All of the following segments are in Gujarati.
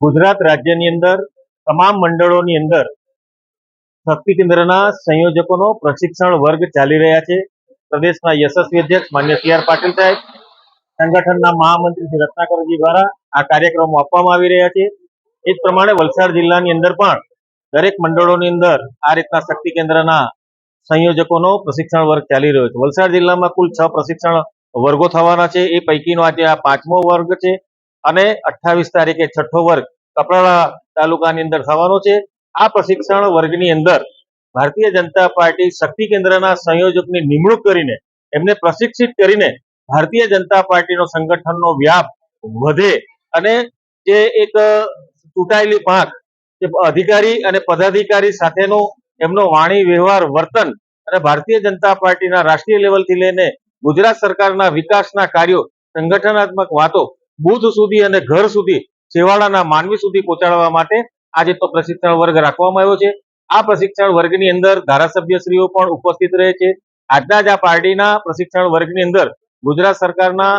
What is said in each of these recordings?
ગુજરાત રાજ્યની અંદર, તમામ મંડળોની અંદર શક્તિ કેન્દ્રના સંયોજકોનો પ્રશિક્ષણ વર્ગ ચાલી રહ્યા છે. પ્રદેશના યશસ્વી અધ્યક્ષ માન્ય સી આર પાટીલ સાહેબ, સંગઠનના મહામંત્રી શ્રી રત્નાકરજી દ્વારા આ કાર્યક્રમો આપવામાં આવી રહ્યા છે. એ જ પ્રમાણે વલસાડ જિલ્લાની અંદર પણ દરેક મંડળોની અંદર આ રીતના શક્તિ કેન્દ્રના સંયોજકોનો પ્રશિક્ષણ વર્ગ ચાલી રહ્યો છે. વલસાડ જિલ્લામાં કુલ છ પ્રશિક્ષણ વર્ગો થવાના છે. એ પૈકીનો આજે આ પાંચમો વર્ગ છે. અને અઠ્ઠાવીસ તારીખે છઠ્ઠો વર્ગ કપરાડા તાલુકાની અંદર થવાનો છે. આ પ્રશિક્ષણ વર્ગની અંદર ભારતીય જનતા પાર્ટી શક્તિ કેન્દ્રના સંયોજકની નિમણૂક કરીને એમને પ્રશિક્ષિત કરીને ભારતીય જનતા પાર્ટીનો સંગઠનનો વ્યાપ વધે અને જે એક તૂટાયેલી પાંખ અધિકારી અને પદાધિકારી સાથેનો એમનો વાણી, વ્યવહાર, વર્તન અને ભારતીય જનતા પાર્ટીના રાષ્ટ્રીય લેવલથી લઈને ગુજરાત સરકારના વિકાસના કાર્યો, સંગઠનાત્મક વાતો બુથ સુધી અને ઘર સુધી, છેવાડાના માનવી સુધી પહોંચાડવા માટે આજે તો પ્રશિક્ષણ વર્ગ રાખવામાં આવ્યો છે. આ પ્રશિક્ષણ વર્ગની અંદર ધારાસભ્યશ્રીઓ પણ ઉપસ્થિત રહે છે. આજના જ આ પાર્ટીના પ્રશિક્ષણ વર્ગની અંદર ગુજરાત સરકારના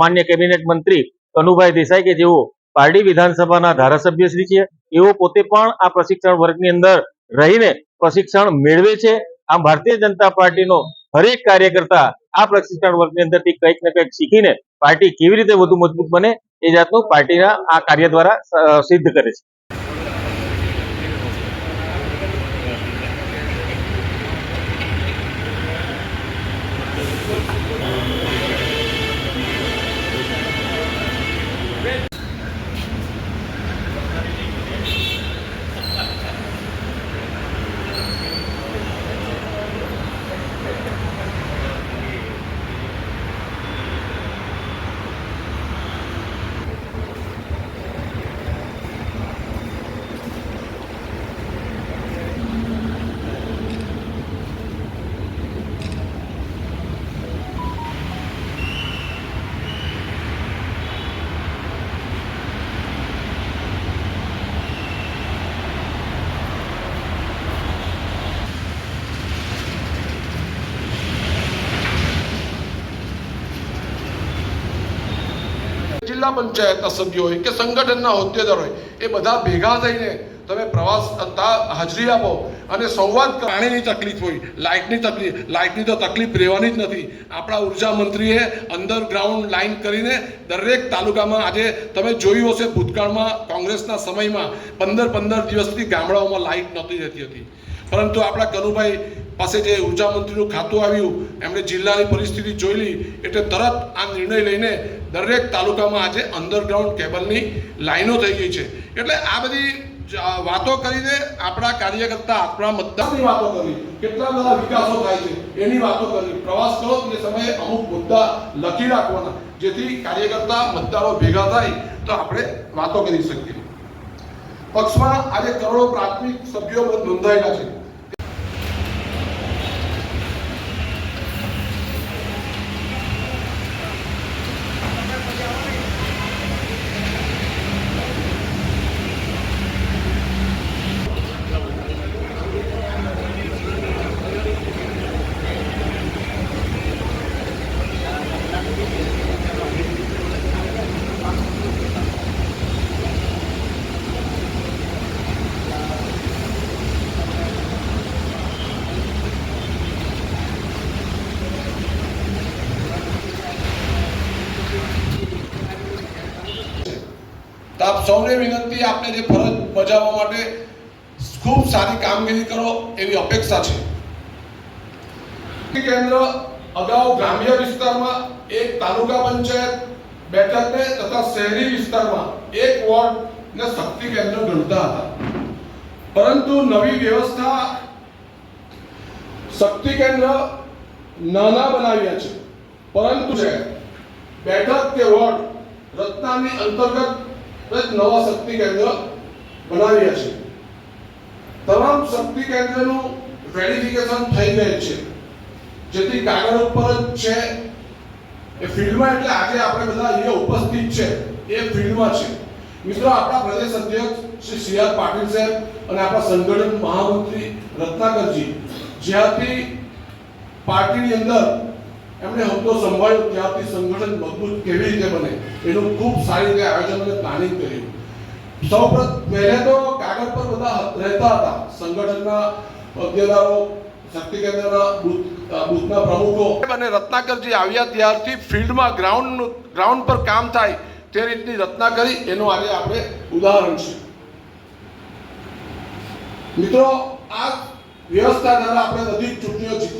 માન્ય કેબિનેટ મંત્રી કનુભાઈ દેસાઈ કે જેઓ પારડી વિધાનસભાના ધારાસભ્યશ્રી છે, એઓ પોતે પણ આ પ્રશિક્ષણ વર્ગની અંદર રહીને પ્રશિક્ષણ મેળવે છે. આમ ભારતીય જનતા પાર્ટીનો હરેક કાર્યકર્તા આ પ્રશિક્ષણ વર્ગની અંદરથી કંઈક ને કંઈક શીખીને પાર્ટી કેવી રીતે વધુ મજબૂત બને એ જાતનું પાર્ટીના આ કાર્ય દ્વારા સિદ્ધ કરે છે. જિલ્લા પંચાયતના સભ્યો હોય કે સંગઠનના હોદ્દેદાર હોય, એ બધા ભેગા થઈને તમે પ્રવાસ કરતા હાજરી આપો અને સંવાદ. પાણીની તકલીફ હોય, લાઇટની તકલીફ લાઇટની તો તકલીફ રહેવાની જ નથી આપણા ઊર્જા મંત્રીએ અંડરગ્રાઉન્ડ લાઇન કરીને દરેક તાલુકામાં આજે તમે જોયું હશે ભૂતકાળમાં કોંગ્રેસના સમયમાં પંદર પંદર દિવસથી ગામડાઓમાં લાઇટ નહોતી રહેતી હતી પરંતુ આપણા કનુભાઈ પાસે જે ઊર્જા મંત્રીનું ખાતું આવ્યું, એમણે જિલ્લાની પરિસ્થિતિ જોઈ લી એટલે તરત આ નિર્ણય લઈને દરેક તાલુકામાં આજે અંડરગ્રાઉન્ડ કેબલની લાઈનો થઈ ગઈ છે. એટલે આ બધી વાતો કરીને આપણા કાર્યકર્તા, આપણા મતદારની વાતો કરી, કેટલા બધા વિકાસો થાય છે, એની વાતો કરી. પ્રવાસ કરો તે સમયે અમુક મુદ્દા લખી રાખવાના, જેથી કાર્યકર્તા મતદારો ભેગા થાય, તો આપણે વાતો કરી શકીએ. પક્ષમાં આજે કરોડો પ્રાથમિક સભ્યો નોંધાયેલા છે. આપ સૌને વિનંતી આપને જે ફરજ બજાવવા માટે ખૂબ સારી કામગીરી કરો એવી અપેક્ષા છે. કેન્દ્ર અગાઉ ગ્રામ્ય વિસ્તારમાં એક તાલુકા પંચાયત બેઠકને તથા શહેરી વિસ્તારમાં એક વોર્ડ ને શક્તિ કેન્દ્ર ગણતા હતા. પરંતુ નવી વ્યવસ્થા શક્તિ કેન્દ્ર નાના બનાવ્યા છે. પરંતુ છે બેઠક કે વોર્ડ રત્નાની અંતર્ગત જ નવા શક્તિ કેન્દ્ર બનાવ્યા છે તમામ શક્તિ કેન્દ્રનું વેરિફિકેશન થઈ ગયું છે. જેથી કાગળ ઉપર જ છે. એ ફિલ્ડમાં એટલે આજે આપણે બધા અહીંયા ઉપસ્થિત છે. એ ફિલ્ડમાં છે. મિત્રો, આપણા પ્રદેશ અધ્યક્ષ શ્રી સી આર પાટીલ સાહેબ અને આપણા સંગઠન મહામંત્રી રત્નાકરજી જ્યાંથી પાર્ટીની અંદર એમણે હોદ્દો સંભાળ્યો ત્યારથી સંગઠન મજબૂત કેવી રીતે બને એનું ખૂબ સારી રીતે આયોજન અને પ્લાનિંગ કર્યું. સૌ પહેલે તો કાગળ પર બધા રહેતા હતા. સંગઠનના હોદ્દેદારો શક્તિ કેન્દ્રના બૂથ અ, પ્રમુખો. અને રત્નાકરજી આવ્યા ત્યારથી ફિલ્ડમાં ગ્રાઉન્ડ ગ્રાઉન્ડ પર કામ થાય તે રીતની રચના કરી એનું આજે આપણે ઉદાહરણ છે. મિત્રો આ વ્યવસ્થા દ્વારા આપણે બધી ચૂંટણીઓ જીત્યા.